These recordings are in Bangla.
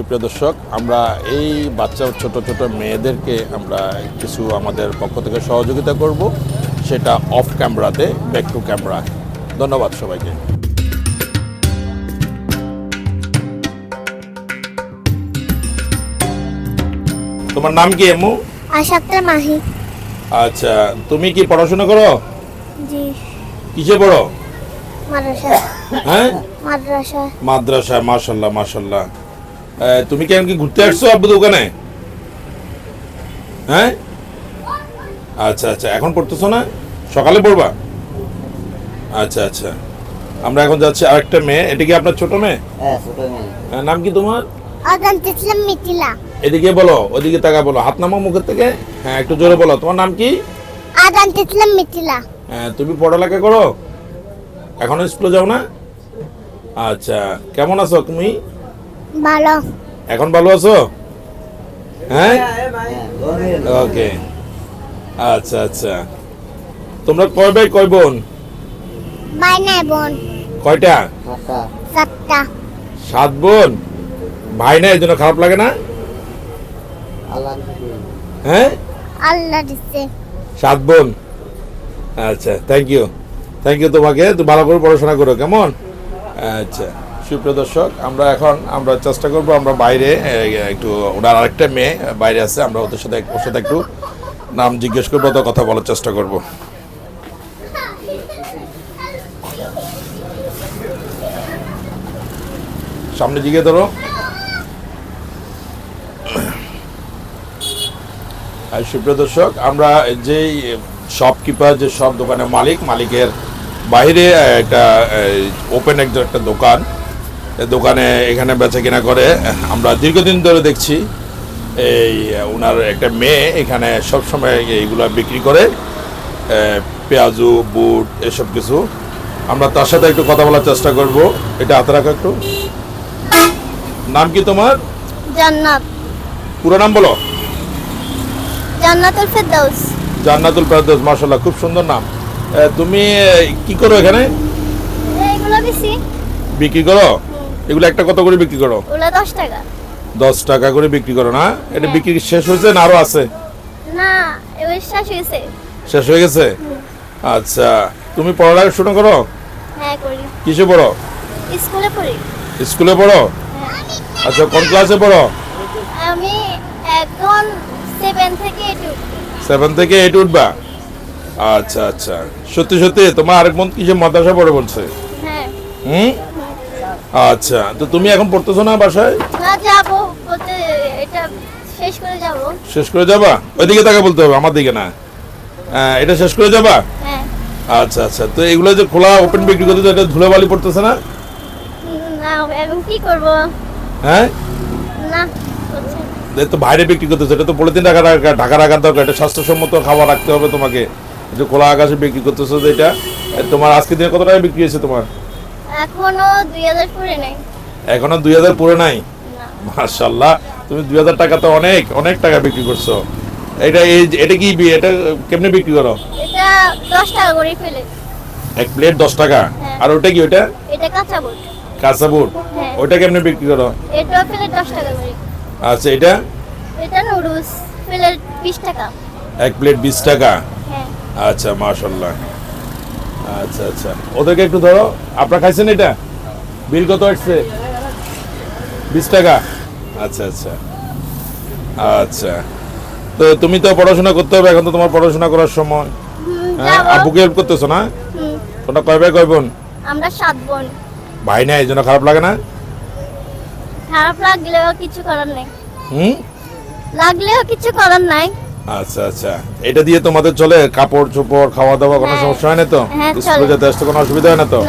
সুপ্রিয় দর্শক আমরা এই বাচ্চা ছোট ছোট মেয়েদেরকে আমরা কিছু আমাদের পক্ষ থেকে সহযোগিতা করব। সেটা অফ ক্যামেরাতে ব্যাক টু ক্যামেরা। ধন্যবাদ সবাইকে। তোমার নাম কি এমু? আশাক্তার মাহি। আচ্ছা তুমি কি পড়াশোনা করো? জি। কিসে পড়ো? মাদ্রাসা। হ্যাঁ? মাদ্রাসা। মাদ্রাসায় মাশাল্লাহ মাশাল্লাহ। আহ, তুমি কি এমনকি ঘুরতে আসছো আব্বু দোকানে? হ্যাঁ? আচ্ছা আচ্ছা এখন পড়তেছো না? সকালে পড়বা? আচ্ছা আচ্ছা। আমরা এখন যাচ্ছি আরেকটা মেয়ে। এটা কি আপনার ছোট মেয়ে? হ্যাঁ ছোট মেয়ে। নাম কি তোমার? মিথিলা। এদিকে বলো ওদিকে তাকা বলো। হাত নামো মুখের থেকে। হ্যাঁ একটু জোরে বলো। তোমার নাম কি? আদান তিসলাম মিথিলা। হ্যাঁ তুমি পড়ালেখা করো? এখনও স্কুলে যাও না? আচ্ছা কেমন আছো তুমি? ভালো। এখন ভালো আছো? হ্যাঁ? ওকে। আচ্ছা আচ্ছা। তোমরা কয় ভাই কয় বোন? ভাই নাই বোন। কয়টা? সাতটা। সাত বোন? ভাই না এই জন্য খারাপ লাগে না? হ্যাঁ? আল্লাহ দিচ্ছে সাত বোন। আচ্ছা থ্যাংক ইউ থ্যাংক ইউ তোমাকে। তুমি ভালো করে পড়াশোনা করো কেমন? আচ্ছা। সুপ্রিয় দর্শক, আমরা এখন, আমরা চেষ্টা করব আমরা বাইরে একটু ওনার আরেকটা মেয়ে বাইরে আছে, আমরা ওদের সাথে, ওর সাথে একটু নাম জিজ্ঞেস করব তো কথা বলার চেষ্টা করব। সামনে জিজ্ঞে ধরো। আর সুপ্রিয় দর্শক, আমরা যেই শপকিপার যে সব দোকানের মালিক, মালিকের বাইরে একটা ওপেন একটা দোকান দোকানে এখানে বেচা কিনা করে। আমরা দীর্ঘদিন ধরে দেখছি এই ওনার একটা মেয়ে এখানে সব সময় এইগুলো বিক্রি করে পেঁয়াজু বুট এসব কিছু। আমরা তার সাথে একটু কথা বলার চেষ্টা করব। এটা হাতে রাখো একটু। নাম কি তোমার? জান্নাত। পুরো নাম বলো। জান্নাতুল ফেরদৌস জান্নাতুল ফেরদৌস মাশাআল্লাহ খুব সুন্দর নাম। তুমি কি করো এখানে? বিক্রি করো? এগুলো একটা কত করে বিক্রি করো? ওগুলো দশ টাকা। দশ টাকা করে বিক্রি করো না? এটা। বিক্রি শেষ হয়েছে না আরও আছে? না এবার শেষ হয়েছে। শেষ হয়ে গেছে? আচ্ছা তুমি পড়ালেখা শুরু করো? হ্যাঁ করি। কিসে পড়ো? স্কুলে পড়ি। স্কুলে পড়ো? হ্যাঁ। আচ্ছা কোন ক্লাসে পড়ো? আমি এখন সেভেন থেকে এইট সেভেন থেকে এইট উঠবা? আচ্ছা আচ্ছা। সত্যি সত্যি তোমার আরেক বোন কিসে মাদ্রাসা পড়ে বলছে? হ্যাঁ। হুম? আচ্ছা তো তুমি এখন পড়তেছো না বাসায়? না যাব বলতে এটা শেষ করে যাব। শেষ করে যাবা? ওইদিকে তাকে বলতে হবে আমার দিকে না। হ্যাঁ, এটা শেষ করে যাবা? হ্যাঁ। আচ্ছা আচ্ছা তো এগুলো যে খোলা ওপেন বিক্রি করতে এটা ধুলাবালি পড়তেছে না? না এখন কি করব? হ্যাঁ? না তো বাইরে বিক্রি করতেছে এটা তো পলিথিন ঢাকা রাখা ঢাকা রাখার দরকার এটা স্বাস্থ্যসম্মত খাবার রাখতে হবে তোমাকে। যে খোলা আকাশে বিক্রি করতেছো যে এটা তোমার আজকে দিনে কত টাকা বিক্রি হয়েছে তোমার? এখনও দুই হাজার করে নেই। এখনও দুই হাজার পুরো নাই? না। মার্শাল্লাহ তুমি দুই হাজার টাকা তো অনেক অনেক টাকা বিক্রি করছ। এটা এই এটা কি এটা কেমনে বিক্রি করো? এটা দশ টাকা করে ফেলে। এক প্লেট দশ টাকা। হ্যাঁ। আর ওটা কি ওটা? এটা কাঁচা বুট। কাঁচা বুট। হ্যাঁ। ওইটা কেমনে বিক্রি করো? এটা ফেলে দশ টাকা করে। আচ্ছা এটা? এটা নুডলস ফেলে বিশ টাকা। এক প্লেট বিশ টাকা। হ্যাঁ। আচ্ছা মাশাল্লাহ আচ্ছা আচ্ছা। ওদেরকে একটু ধরো। আপনারা খাইছেন এটা? বিল কত আসছে? বিশ টাকা। আচ্ছা আচ্ছা। আচ্ছা। তো তুমি তো পড়াশোনা করতে হবে এখন তো তোমার পড়াশোনা করার সময়। হ্যাঁ। আব্বুকে হেল্প করতেছো না? তোমরা কয় ভাই কয় বোন? আমরা সাত বোন। ভাই না এই জন্য খারাপ লাগে না? খারাপ লাগলেও কিছু করার নেই। হুম? লাগলেও কিছু করার নাই। আচ্ছা আচ্ছা। এটা দিয়ে তোমাদের চলে কাপড় চোপড় খাওয়া দাওয়া কোনো হ্যাঁ। সমস্যা হয় না তো? হ্যাঁ, স্কুলে যেতে আসতে কোনো অসুবিধা হয় না তো?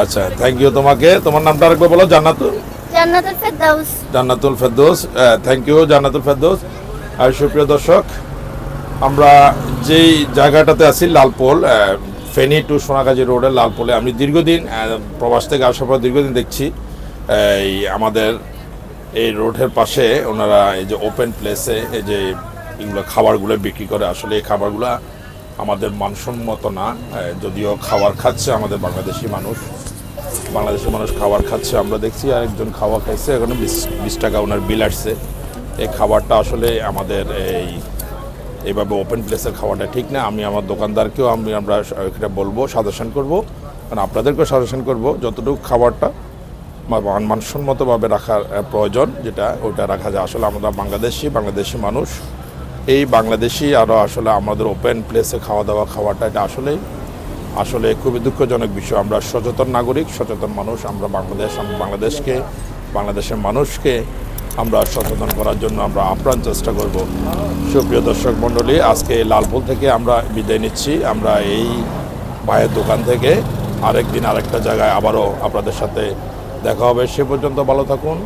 আচ্ছা থ্যাংক ইউ তোমাকে। তোমার নামটা আরেকবার বলো জান্নাতুল? জান্নাতুল ফেরদৌস জান্নাতুল ফেরদৌস থ্যাংক ইউ জান্নাতুল ফেরদৌস আর সুপ্রিয় দর্শক আমরা যেই জায়গাটাতে আছি লালপোল ফেনী টু সোনাগাজী রোডের লালপোলে আমি দীর্ঘদিন প্রবাস থেকে আসার পর দীর্ঘদিন দেখছি এই আমাদের এই রোডের পাশে ওনারা এই যে ওপেন প্লেসে এই যে এগুলো খাবারগুলো বিক্রি করে। আসলে এই খাবারগুলো আমাদের মানসম্মত না। যদিও খাবার খাচ্ছে আমাদের বাংলাদেশি মানুষ। বাংলাদেশের মানুষ খাবার খাচ্ছে। আমরা দেখছি আরেকজন খাওয়া খাইছে, এখানে বিশ বিশ টাকা ওনার বিল আসছে। এই খাবারটা আসলে আমাদের এই, এইভাবে ওপেন প্লেসের খাওয়াটা ঠিক না। আমি আমার দোকানদারকেও আমি আমরা এটা বলব সাজেশন করব। কারণ আপনাদেরকেও সাজেশন করব, যতটুকু খাবারটা মান- মানসম্মতভাবে রাখার প্রয়োজন, যেটা ওটা রাখা যায়। আসলে আমরা বাংলাদেশি বাংলাদেশি মানুষ। এই বাংলাদেশি আরও আসলে আমাদের ওপেন প্লেসে খাওয়া দাওয়া খাওয়াটা এটা আসলে আসলে খুবই দুঃখজনক বিষয়। আমরা সচেতন নাগরিক, সচেতন মানুষ, আমরা বাংলাদেশ বাংলাদেশকে, বাংলাদেশের মানুষকে আমরা সচেতন করার জন্য আমরা আপ্রাণ চেষ্টা করব। সুপ্রিয় দর্শক মণ্ডলী, আজকে লালপুল থেকে আমরা বিদায় নিচ্ছি। আমরা এই ভাইয়ের দোকান থেকে আরেক দিন আরেকটা জায়গায় আবারও আপনাদের সাথে দেখা হবে। সে পর্যন্ত ভালো থাকুন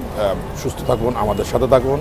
সুস্থ থাকুন, আমাদের সাথে থাকুন।